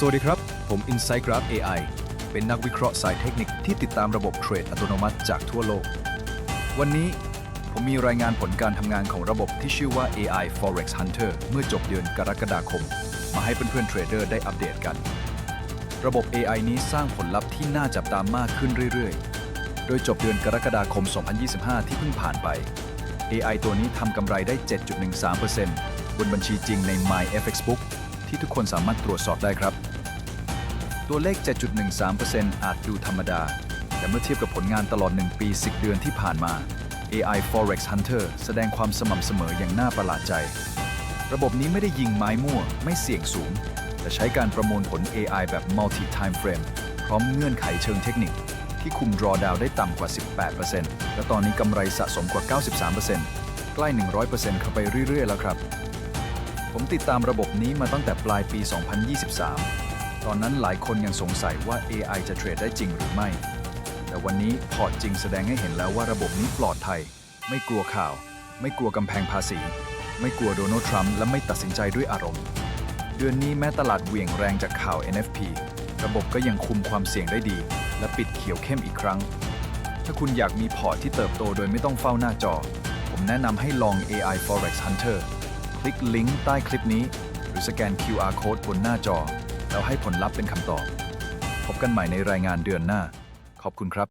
สวัสดีครับ ผม Insight Graph AI เป็นนักวิเคราะห์สายเทคนิคที่ติดตามระบบเทรดอัตโนมัติจากทั่วโลก วันนี้ผมมีรายงานผลการทำงานของระบบที่ชื่อว่า AI Forex Hunter เมื่อจบเดือนกรกฎาคม มาให้เพื่อนๆเทรดเดอร์ได้อัปเดตกัน ระบบ AI นี้สร้างผลลัพธ์ที่น่าจับตามมากขึ้นเรื่อยๆ โดยจบเดือนกรกฎาคม 2025 ที่เพิ่งผ่านไป AI ตัวนี้ทำกำไรได้ 7.13%บนบัญชีจริงใน MyFX Book ที่ทุกคนสามารถตรวจสอบได้ครับ ตัวเลข 7.13%อาจดูธรรมดา แต่เมื่อเทียบกับผลงานตลอด 1 ปี 10 เดือนที่ผ่านมา AI Forex Hunter แสดงความสม่ำเสมออย่างน่าประหลาดใจ ระบบนี้ไม่ได้ยิงไม้มั่ว ไม่เสี่ยงสูง แต่ใช้การประมวลผล AI แบบ multi time frame พร้อมเงื่อนไขเชิงเทคนิค ที่คุม drawdown ได้ต่ำกว่า 18%และตอนนี้กำไรสะสมกว่า 93%ใกล้ 100%เข้าไปเรื่อย ๆ แล้วครับ ผมติดตามระบบนี้มาตั้งแต่ปลายปี 2023 ตอนนั้นหลายคนยังสงสัยว่า AI จะเทรดได้จริงหรือไม่ แต่วันนี้พอร์ตจริงแสดงให้เห็นแล้วว่าระบบนี้ปลอดภัย ไม่กลัวข่าว ไม่กลัวกำแพงภาษี ไม่กลัวโดนัลด์ทรัมป์และไม่ตัดสินใจด้วยอารมณ์ เดือนนี้แม้ตลาดเหวี่ยงแรงจากข่าว NFP ระบบก็ยังคุมความเสี่ยงได้ดี และปิดเขียวเข้มอีกครั้ง ถ้าคุณอยากมีพอร์ตที่เติบโตโดยไม่ต้องเฝ้าหน้าจอ ผมแนะนำให้ลอง AI Forex Hunter คลิกลิงก์ใต้คลิปนี้ หรือสแกน QR Code บนหน้าจอ แล้วให้ผลลัพธ์เป็นคำตอบ พบกันใหม่ในรายงานเดือนหน้า ขอบคุณครับ